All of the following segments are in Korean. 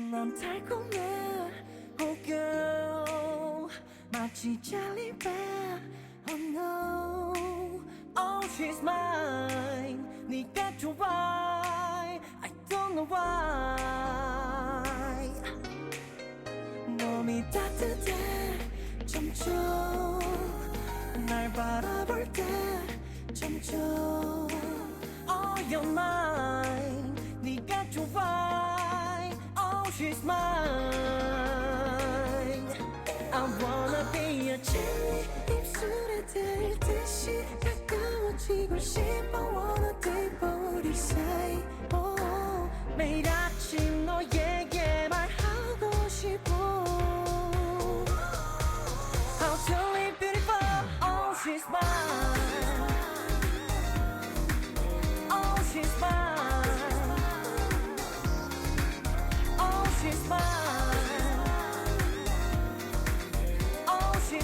넌 달콤해 Oh girl 마치 젤리바 Oh no Oh she's mine 네가 좋아 I don't know why 몸이 따뜻해 점점 날 바라볼 때 점점 she's mine I wanna be a cherry 입술에 닿듯이 가까워지고 싶어 Wanna dip 우리 사이 oh, 매일 아침 너에게 말하고 싶어 How truly beautiful Oh she's mine Oh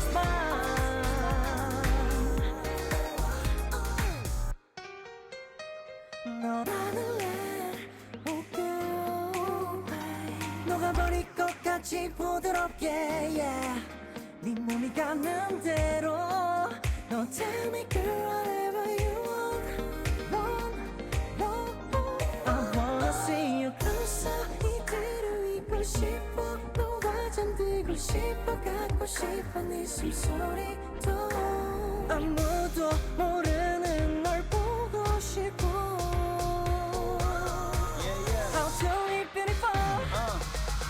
너라는 날 웃겨 녹아버릴 것 같이 부드럽게 yeah. 네 몸이 가는 대로 No tell me girl whatever you want want want I wanna see you closer 이대로 있고 싶어 너와 잠들고 싶어 갖고 싶어 네 숨소리도 아무도 모르는 널 보고 싶어 How truly beautiful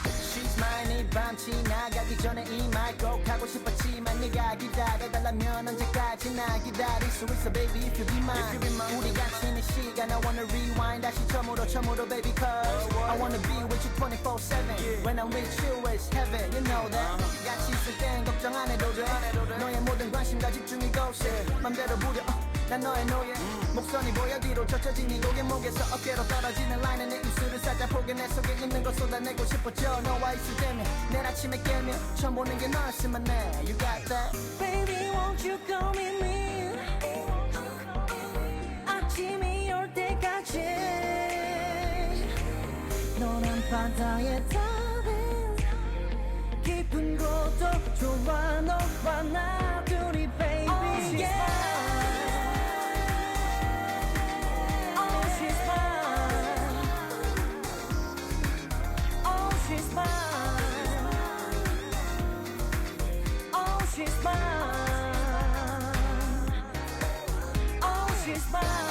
She's mine 이밤 지나가기 전에 이말꼭 하고 싶었지만 네가 기다려달라면 언제까지나 기다릴 수 있어 baby if you be mine 우리 같이 있는 시간 I wanna rewind 다시 처음으로 처음으로 baby cause I wanna be with you 24-7 When I'm with you it's heaven you know that 같이 이곳에 맘대로 부려. 어, 난 너의 노예. 목선이 보여 뒤로 젖혀진 이 고개 목에서 어깨로 떨어지는 라인은 내 입술을 살짝 포개 내 속에 있는 걸 쏟아내고 싶었죠. 너와 있을 때면 내 아침에 깨면 처음 보는 게 너였으면 해 You got that. Baby won't you come with me? 아침이 올 때까지. 너란 바다의 답은 깊은 곳도 좋아 너와 나 둘이 baby she's mine Oh she's mine